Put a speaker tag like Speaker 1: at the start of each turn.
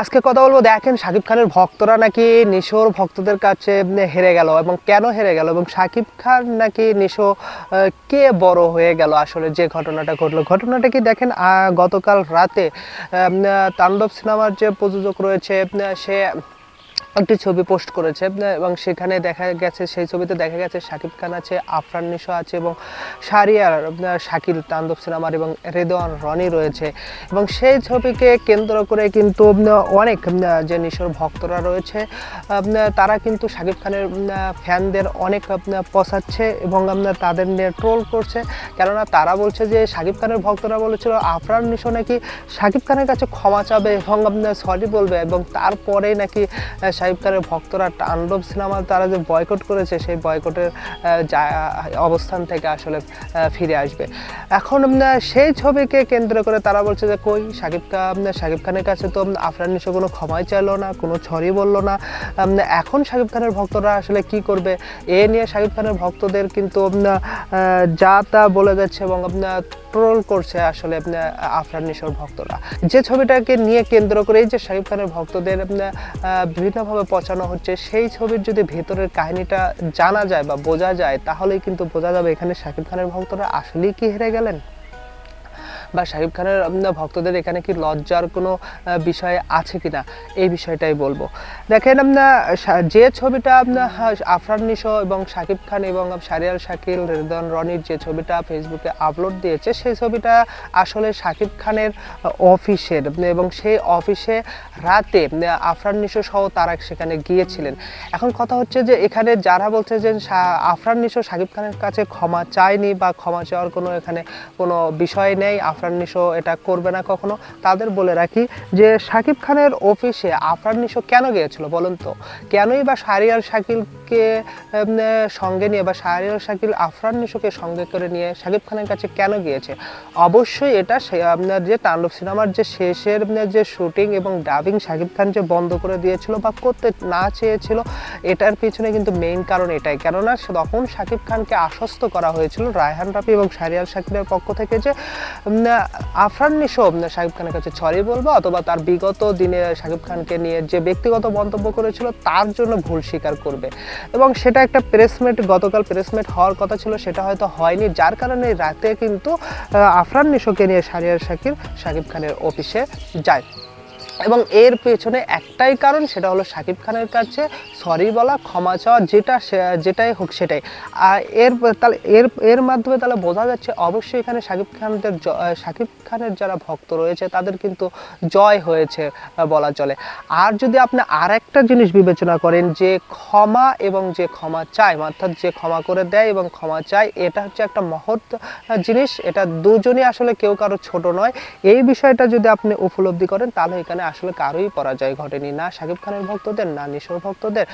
Speaker 1: আজকে কথা বলব, দেখেন শাকিব খানের ভক্তরা নাকি নিশোর ভক্তদের কাছে হেরে গেল এবং কেন হেরে গেল এবং শাকিব খান নাকি নিশো কে বড় হয়ে গেল আসলে যে ঘটনাটা ঘটলো? ঘটনাটা কি দেখেন গতকাল রাতে তাণ্ডব সিনেমার যে প্রযোজক রয়েছে সে একটি ছবি পোস্ট করেছে এবং সেখানে দেখা গেছে সেই ছবিতে দেখা গেছে শাকিব খান আছে আফরান নিশো আছে এবং শারিয়ার আহ, শাকিল তাণ্ডব সিনেমার এবং রেদওয়ান রনি রয়েছে। এবং সেই ছবিকে কেন্দ্র করে কিন্তু অনেক যে নিশোর ভক্তরা রয়েছে তারা কিন্তু শাকিব খানের ফ্যানদের অনেক পচাচ্ছে এবং তাদের নিয়ে ট্রোল করছে। কেননা তারা বলছে যে শাকিব খানের ভক্তরা বলেছিল আফরান নিশো নাকি শাকিব খানের কাছে ক্ষমা চাবে এবং সরি বলবে এবং তারপরেই নাকি শাকিব খানের ভক্তরা তাণ্ডব সিনেমা তারা যে বয়কট করেছে সেই বয়কটের অবস্থান থেকে আসলে ফিরে আসবে। এখন সেই ছবিকে কেন্দ্র করে তারা বলছে যে কই শাকিব খান শাকিব খানের কাছে তো আফরান নিশো কোনো ক্ষমাই চাইলো না কোনো ছড়ি বলল না। এখন শাকিব খানের ভক্তরা আসলে কি করবে? এ নিয়ে শাকিব খানের ভক্তদের কিন্তু যা তা বলে যাচ্ছে এবং আপনার ট্রোল করছে আসলে আফরান নিশোর ভক্তরা। যে ছবিটাকে নিয়ে কেন্দ্র করেই যে শাকিব খানের ভক্তদের উম, আহ, পচানো হচ্ছে সেই ছবির যদি ভেতরের কাহিনীটা জানা যায় বা বোঝা যায় তাহলেই কিন্তু বোঝা যাবে এখানে শাকিব খানের ভক্তরা আসলেই কি হেরে গেলেন। বা শাকিব খানের ভক্তদের এখানে কি লজ্জার কোনো বিষয় আছে কিনা? এই বিষয়টাই বলব। দেখেন আপনার যে ছবিটা আপনার আফরান নিশো এবং শাকিব খান এবং শারিয়াল শাকিল, রেদন রনির যে ছবিটা ফেসবুকে আপলোড দিয়েছে, সেই ছবিটা আসলে শাকিব খানের অফিসের এবং সেই অফিসে রাতে আফরান নিশো সহ তারা সেখানে গিয়েছিলেন। এখন কথা হচ্ছে যে, এখানে যারা বলছে যে আফরান নিশো শাকিব খানের কাছে ক্ষমা চায়নি বা ক্ষমা চাওয়ার কোনো এখানে কোনো বিষয় নেই, আফরান নিশো এটা করবে না কখনো? তাদের বলে রাখি যে, শাকিব খানের অফিসে আফরান নিশো কেন গিয়েছিল বলুন তো? কেনই বা শারিয়ার শাকিলকে সঙ্গে নিয়ে বা শারিয়ার শাকিল আফরান নিশোকে সঙ্গে করে নিয়ে শাকিব খানের কাছে কেন গিয়েছে? অবশ্যই এটা আপনার যে তাণ্ডব সিনেমার যে শেষের যে শুটিং এবং ডাবিং শাকিব খান যে বন্ধ করে দিয়েছিল বা করতে না চেয়েছিল, এটার পিছনে কিন্তু মেইন কারণ এটাই। কেননা তখন শাকিব খানকে আশ্বস্ত করা হয়েছিল রায়হান রাফি এবং শারিয়াল শাকিলের পক্ষ থেকে যে আফরান নিশো শাকিব খানের কাছে ছড়ি বলব, অথবা তার বিগত দিনে শাকিব খানকে নিয়ে যে ব্যক্তিগত মন্তব্য করেছিল, তার জন্য ভুল স্বীকার করবে। এবং সেটা একটা প্রেসমেট গতকাল প্রেসমেট হওয়ার কথা ছিল, সেটা হয়তো হয়নি। যার কারণে রাতে কিন্তু আফরান নিশোকে নিয়ে সারিয়ার শাকির শাকিব খানের অফিসে যায়। এবং এর পেছনে একটাই কারণ, সেটা হলো শাকিব খানের কাছে সরি বলা, ক্ষমা চাওয়া, যেটা যেটাই হোক সেটাই। আর এর, তাহলে এর এর মাধ্যমে তাহলে বোঝা যাচ্ছে অবশ্যই এখানে শাকিব খানদের শাকিব খানের যারা ভক্ত রয়েছে, তাদের কিন্তু জয় হয়েছে বলা চলে। আর যদি আপনি আর একটা জিনিস বিবেচনা করেন, যে ক্ষমা এবং যে ক্ষমা চায়, অর্থাৎ যে ক্ষমা করে দেয় এবং ক্ষমা চায়, এটা হচ্ছে একটা মহৎ জিনিস। এটা দুজনই আসলে কেউ কারও ছোট নয়। এই বিষয়টা যদি আপনি উপলব্ধি করেন, তাহলে এখানে আসলে কারোই পরাজয় ঘটেনি। না শাকিব খানের ভক্তদের না নিশোর ভক্তদের।